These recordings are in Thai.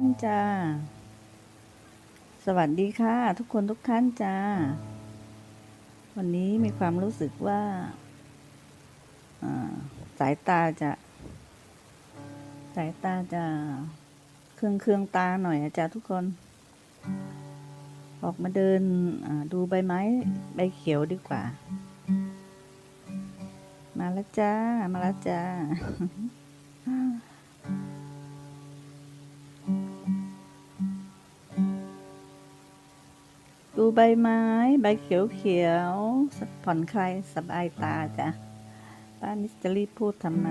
านจ้า สวัสดีค่ะ ทุกคนทุกท่านจ้า วันนี้มีความรู้สึกว่าสายตาจะ สายตาจะเครื่องเครื่องตาหน่อยอะจ้าทุกคน ออกมาเดินดูใบไม้ใบเขียวดีกว่า มาแล้วจ้า มาแล้วจ้า ดูใบไม้ ใบเขียวเขียวผ่อนคลายสบายตาจ้ะป้านิสจะรีบพูดทำไม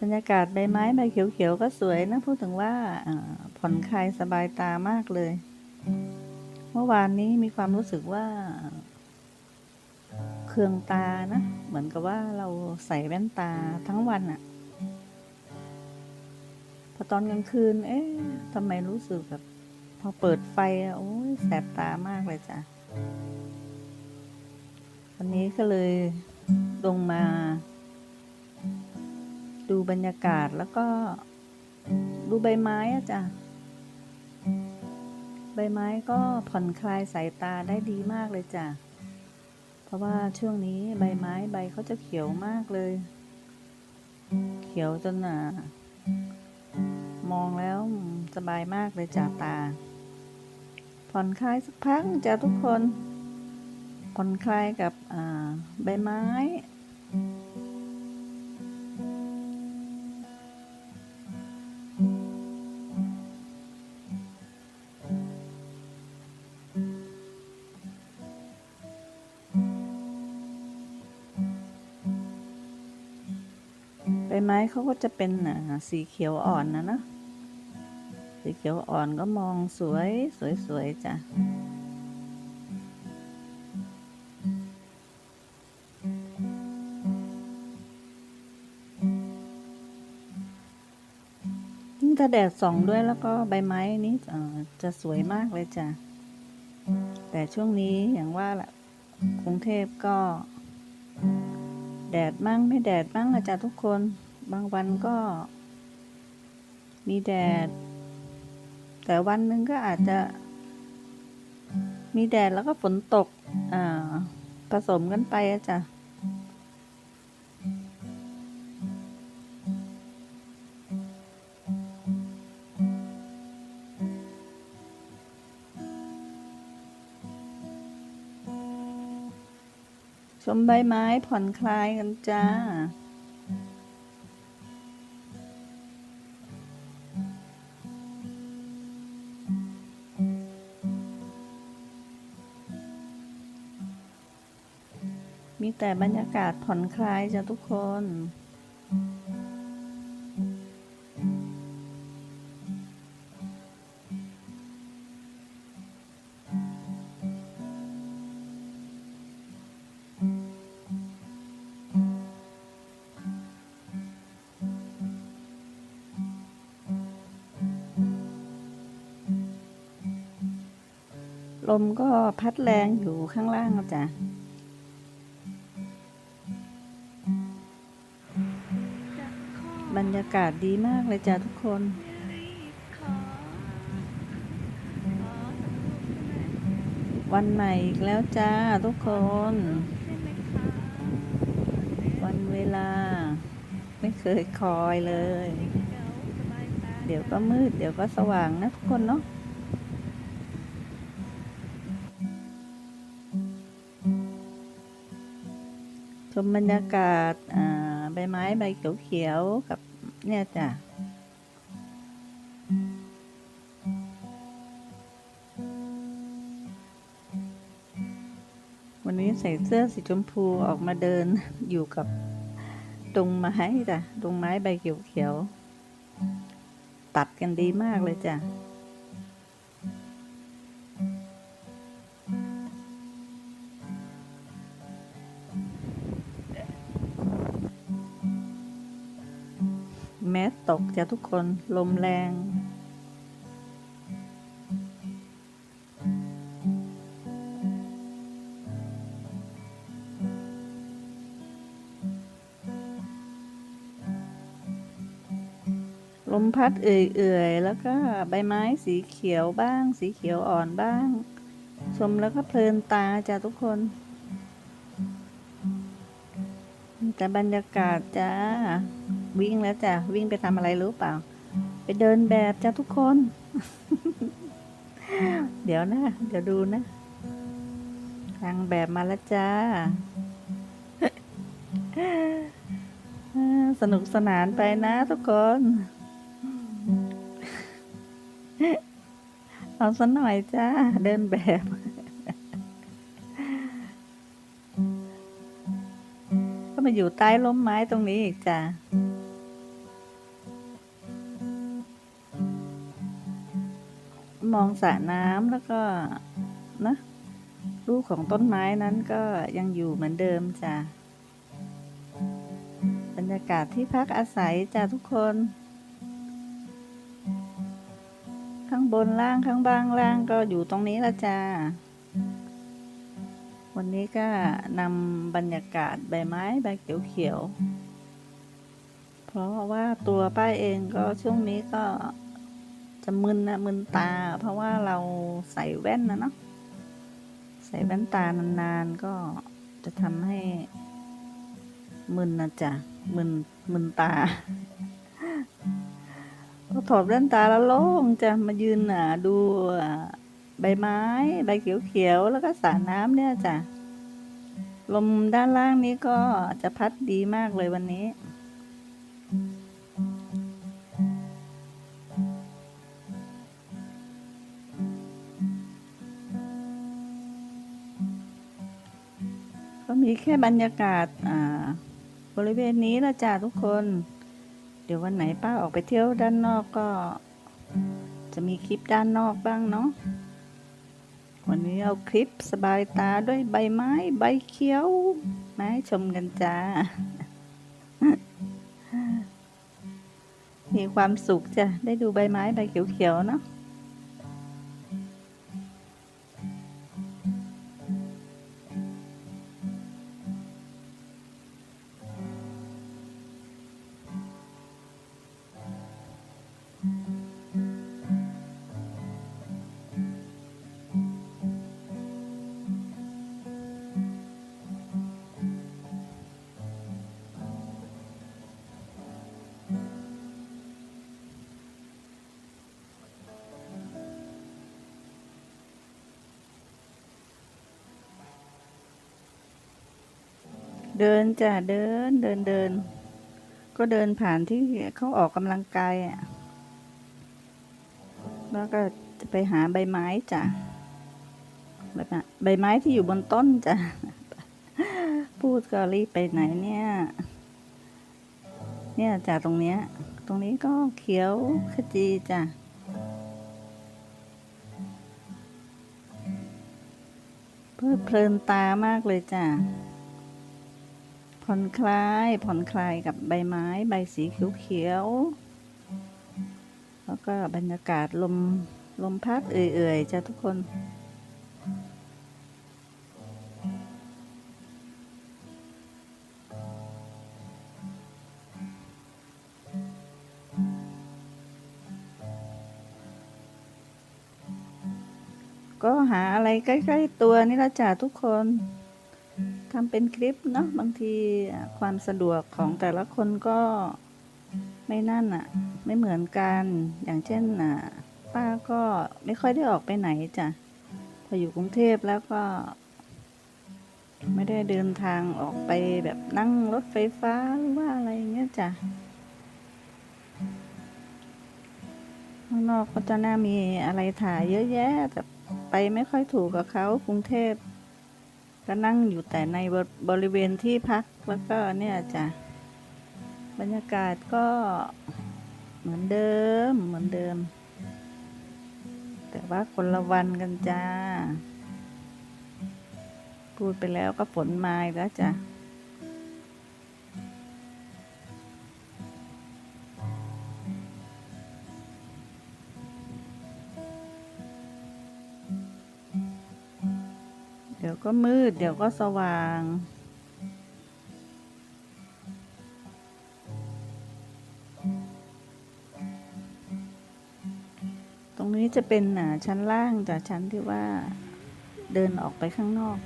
บรรยากาศใบไม้ ใบเขียวๆก็สวยนะ พูดถึงว่าอ่าผ่อนคลายสบายตามากเลย เมื่อวานนี้มีความรู้สึกว่าเคืองตานะ เหมือนกับว่าเราใส่แว่นตาทั้งวันอะพอตอนกลางคืน เอ๊ะทำไมรู้สึกแบบ พอเปิดไฟอะโอ้ยแสบตามากเลยจ้ะ วันนี้ก็เลยลงมา ดูบรรยากาศแล้วก็ดูใบไม้อะจ้ะ ใบไม้ก็ผ่อนคลายสายตาได้ดีมากเลยจ้ะ เพราะว่าช่วงนี้ใบไม้ใบเขาจะเขียวมากเลย เขียวจนอะมองแล้วสบายมากเลยจ้ะตา ผ่อนคลายสักพักจ้ะทุกคน ผ่อนคลายกับใบไม้ ใบไม้เขาก็จะเป็นสีเขียวอ่อนนะนะ สีเขียวอ่อนก็มองสวยสวยสวยจ้ะถ้าแดดส่องด้วยแล้วก็ใบไม้นี้จะสวยมากเลยจ้ะ แต่ช่วงนี้อย่างว่าแหละกรุงเทพก็ แดดมั่งไม่แดดมั่งอาจารย์ทุกคน บางวันก็ มีแดด แต่วันหนึ่งก็อาจจะ มีแดดแล้วก็ฝนตกอ่าผสมกันไปอะจ้ะชมใบไม้ผ่อนคลายกันจ้า มีแต่บรรยากาศผ่อนคลายจ้ะทุกคน ลมก็พัดแรงอยู่ข้างล่างอะจ้ะ รรยากาศดีมากเลยจ้ะทุกคนวันใหม่อีกแล้วจ้าทุกคน วันเวลา ไม่เคยคอยเลย เดี๋ยวก็มืด เดี๋ยวก็สว่างนะทุกคนเนาะชมบรรยากาศอ่าใบไม้ใบเขียวๆกับ เนี่ยจ้ะวันนี้ใส่เสื้อสีชมพูออกมาเดินอยู่กับตรงไม้จ้ะตรงไม้ใบเขียวๆตัดกันดีมากเลยจ้ะ ตกจะทุกคนลมแรง ลมพัดเอื่อยๆ แล้วก็ใบไม้สีเขียวบ้าง สีเขียวอ่อนบ้าง ชมแล้วก็เพลินตาจ้ะทุกคนแต่บรรยากาศจ้า วิ่งแล้วจ้ะวิ่งไปทำอะไรรู้เปล่า ไปเดินแบบจ้ะทุกคน เดี๋ยวนะ เดี๋ยวดูนะทางแบบมาแล้วจ้า สนุกสนานไปนะทุกคนเอาสักหน่อยจ้า เดินแบบ ก็มาอยู่ใต้ร่มไม้ตรงนี้อีกจ้า องสระน้ำแล้วก็นะรูปของต้นไม้นั้นก็ยังอยู่เหมือนเดิมจ้ะบรรยากาศที่พักอาศัยจ้ะทุกคน ข้างบนล่างข้างบ้างล่างก็อยู่ตรงนี้ละจ้าวันนี้ก็นำบรรยากาศใบไม้ใบเขียวๆเพราะว่าตัวป้ายเองก็ช่วงนี้ก็ จะมึนนะมึนตา เพราะว่าเราใส่แว่นนะเนาะใส่แว่นตานานๆก็จะทำให้มึนนะจ๊ะมึนมึนตาพอถอดแว่นตาแล้วโล่งจะมายืนอะดูอะใบไม้ ใบเขียวๆแล้วก็สระน้ำเนี่ยจ้ะลมด้านล่างนี้ก็จะพัดดีมากเลยวันนี้ ก็มีแค่บรรยากาศอ่าบริเวณนี้ละจ้ะทุกคน เดี๋ยววันไหนป้าออกไปเที่ยวด้านนอกก็ จะมีคลิปด้านนอกบ้างเนาะวันนี้เอาคลิปสบายตาด้วยใบไม้ใบเขียวมาให้ชมกันจ้า มีความสุขจ้ะ ได้ดูใบไม้ใบเขียวๆเนาะ เดินจ้ะเดินเดินเดิน ก็เดินผ่านที่เขาออกกำลังกายอะแล้วก็จะไปหาใบไม้จ้ะใบไม้ใบไม้ที่อยู่บนต้นจ้ะพูดก็รีบไปไหนเนี่ย เนี่ยจ้ะตรงเนี้ย ตรงนี้ก็เขียวขจีจ้ะเพลิดเพลินตามากเลยจ้ะ ผ่อนคลายผ่อนคลายกับใบไม้ใบสีเขียวๆแล้วก็บรรยากาศลมลมพัดเอื่อยๆจ้ะทุกคน ก็หาอะไรใกล้ ๆ ตัวนี่ละจ้ะทุกคน ทำเป็นคลิปเนาะบางทีอะความสะดวกของแต่ละคนก็ไม่นั่นอะไม่เหมือนกันอย่างเช่นอะป้าก็ไม่ค่อยได้ออกไปไหนจ้ะพออยู่กรุงเทพแล้วก็ ไม่ได้เดินทางออกไปแบบนั่งรถไฟฟ้าหรือว่าอะไรอย่างเงี้ยจ้ะข้างนอกก็จะน่ามีอะไรถ่ายเยอะแยะแต่ไปไม่ค่อยถูกกับเขากรุงเทพ ก็นั่งอยู่แต่ในบบริเวณที่พักแล้วก็เนี่ยจ้ะบรรยากาศก็เหมือนเดิมเหมือนเดิม แต่ว่าคนละวันกันจ้า พูดไปแล้วก็ฝนมาแล้วจ้ะ เดี๋ยวก็มืด เดี๋ยวก็สว่าง ตรงนี้จะเป็นหนาชั้นล่างจากชั้นที่ว่าเดินออกไปข้างนอก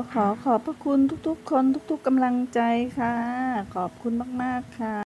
ก็ขอขอบพระคุณทุกๆ คนทุกๆกำลังใจค่ะ ขอบคุณมากๆค่ะ